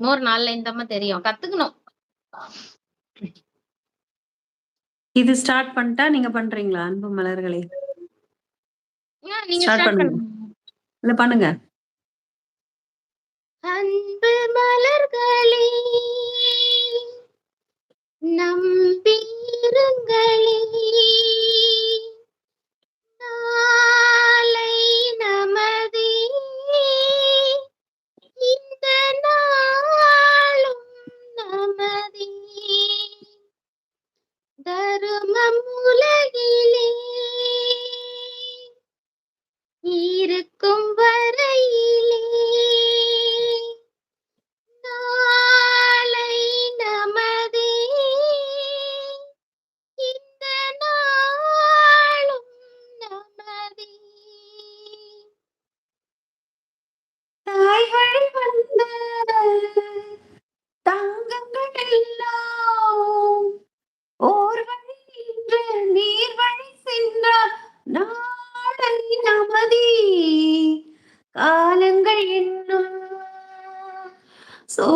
இன்னொரு 4 லைன் தாம்மா தெரியும். கத்துக்கணும். இது ஸ்டார்ட் பண்ணிட்டா நீங்க பண்றீங்களா? அன்பு மலர்களே! ஸ்டார்ட். பண்ணுங்க. இல்ல பண்ணுங்க. அன்பு மலர்களே! நம்பியிருங்களே! தருமம் உலகிலே இருக்கும் வரையிலே நாளை நமதே! இந்த நாளும் நமதே! தாய்கள் வந்த தங்கங்கள் எல்லாம் நாளை நமதி. காலங்கள் என்னும் சோ